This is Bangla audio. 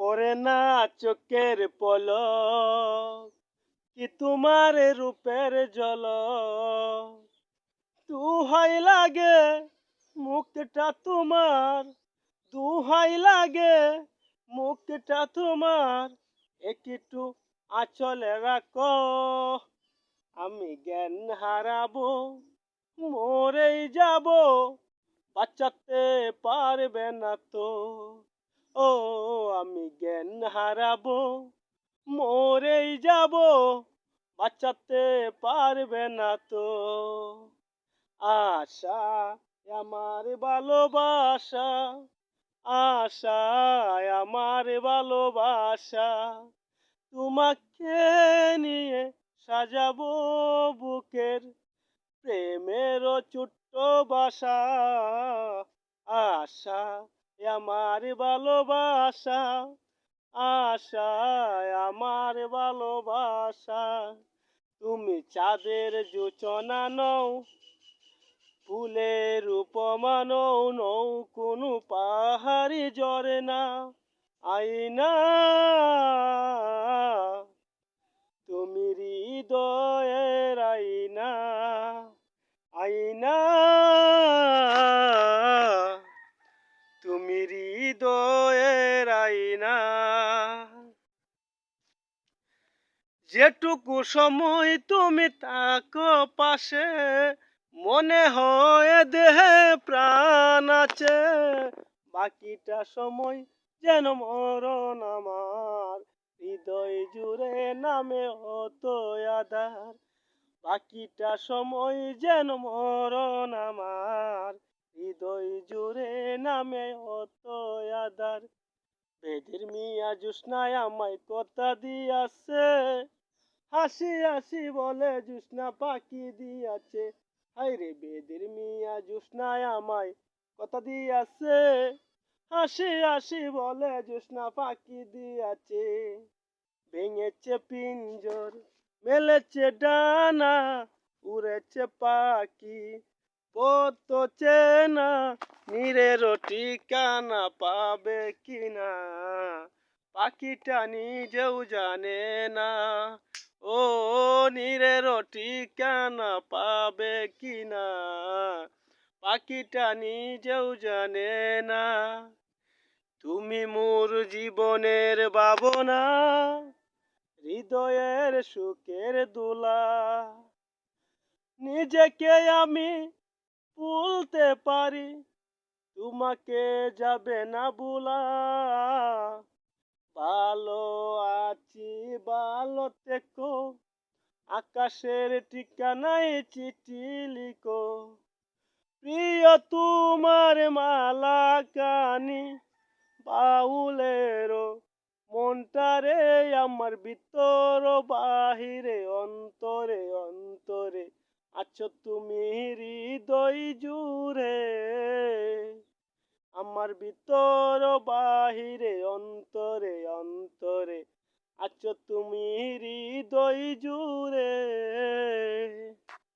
পরে না চোখের পলক, কি তোমার রূপের জল দুহাই লাগে মুখটা তোমার দুহাই লাগে মুখটা তোমার, একটু আচলে রাখো। আমি জ্ঞান হারাবো, মরেই যাব, বাঁচাতে পারবে না তো। ও আমি জ্ঞান হারাবো, মরেই যাব, বাঁচাতে পারবে না তো। আশা আমার ভালোবাসা আশা আমার ভালোবাসা, তোমাকে নিয়ে সাজাবো বুকের প্রেমের ছোট্ট বাসা। আশা আমার ভালোবাসা আশা আমার ভালোবাসা। তুমি চাঁদের যোচনা নও, ফুলের উপমা নৌ কোনো পাহাড়ি জরে না আইনা তুমি হৃদয়ের আইনা আইনা তুমি হৃদয়ের যেটুকু সময় তুমি তাকো পাশে, মনে হয় দেহে প্রাণ আছে। বাকিটা সময় যেন মরণ আমার, হৃদয় জুড়ে নামে হতো আধার। বাকিটা সময় যেন মরণ আমার হৃদয় জুড়ে নামে অত আধার বেদের মিয়া জুসনায় আমায় কথা দিয়াছে। হাসি হাসি বলে জুসনা পাখি দিয়াছে। হাই রে বেদের মিয়া জুসনায় আমায় কথা দিয়াছে। হাসি হাসি বলে জুসনা পাখি দিয়াছে। ভেঙেছে পিঞ্জর, মেলেছে ডানা, উড়েছে পাখি। পত চেনা নীরের ঠিকানা পাবে কিনা? পাখিটা নিজেও জানে না। ও নীরের ঠিকানা পাবে কিনা? পাখিটা নিজেও জানে না। তুমি মোর জীবনের ভাবনা, হৃদয়ের সুখের দোলা। নিজেকে আমি ভুলতে পারি। তোমাকে যাবে না ভুলা। ভালো আছি, ভালো থেকো। আকাশের ঠিকানায় চিঠি লিখো। প্রিয় তোমার মালা কানি বাউলেরও মনটারে আমার ভিতর বাহিরে, অন্তরে অন্তরে আছো তুমি হৃদয় জুড়ে আমার ভিতর বাহিরে অন্তরে অন্তরে আছো তুমি হৃদয় জুড়ে।